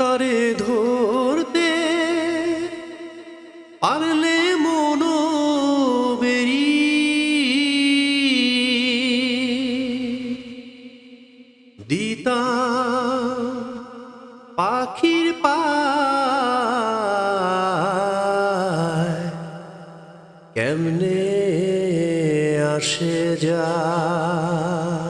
তারে ধরতে পারলে মন বেরি। দিতা পাখির পায় কেমনে আসে যায়?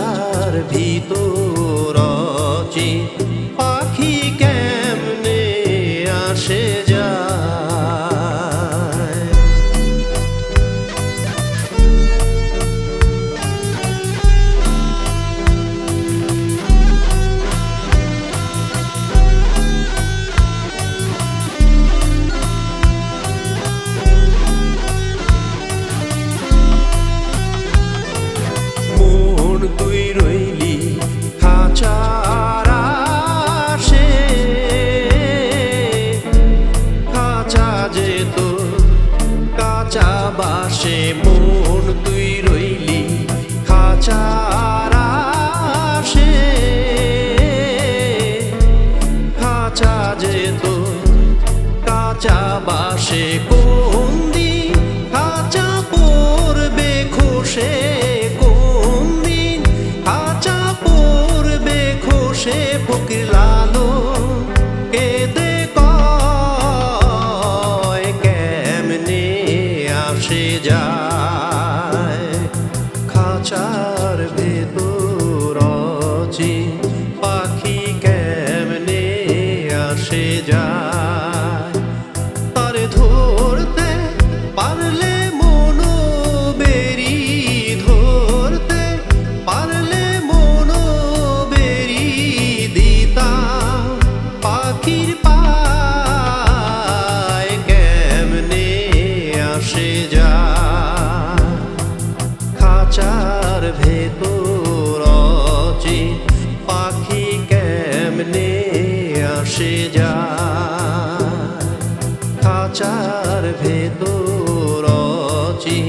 যার ভিতর পাখি কেন খাঁচার ভেতর অচিন পাখি কেমনে আসে যা খাঁচার ভেতর অচিন